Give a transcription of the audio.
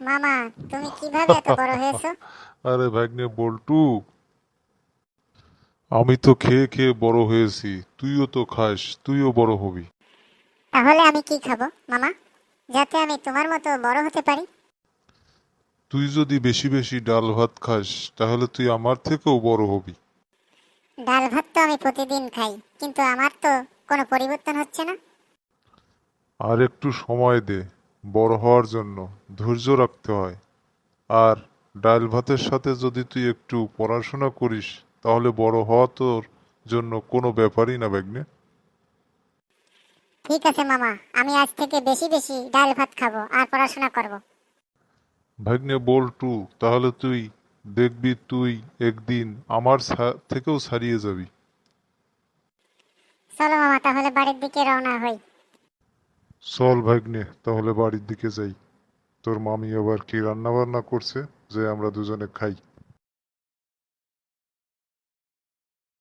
মামা তুমি কীভাবে এত বড় হয়েছো? আরে ভাগ্নে বল্টু। আমি তো খেয়ে খেয়ে বড় হয়েছি। তুইও তো খাস তুইও বড় হবি। তাহলে আমি কি খাব মামা? যাতে আমি তোমার মতো বড় হতে পারি। তুই যদি বেশি বেশি ডাল ভাত খাস তাহলে তুই আমার থেকেও বড় হবি। ডাল ভাত তো আমি প্রতিদিন খাই কিন্তু আমার তো কোনো পরিবর্তন হচ্ছে না। আর একটু সময় দে। বড় হওয়ার জন্য ধৈর্য রাখতে হয়। আর ডাল ভাতের সাথে যদি তুই একটু পড়াশোনা করিস তাহলে বড় হওয়া তোর জন্য কোনো ব্যাপারই না ভাগ্নে। ঠিক আছে মামা আমি আজ থেকে বেশি বেশি ডাল ভাত খাব আর পড়াশোনা করব। ভাগ্নে বল্টু তাহলে তুই দেখবি তুই একদিন আমার থেকেও ছাড়িয়ে যাবি। চলো মামা তাহলে বাড়ির দিকে রওনা হই। চল ভাগ্নে, তাহলে বাড়ির দিকে যাই। তোর মামি আবার কি রান্না বান্না করছে? যে আমরা দুজনে খাই।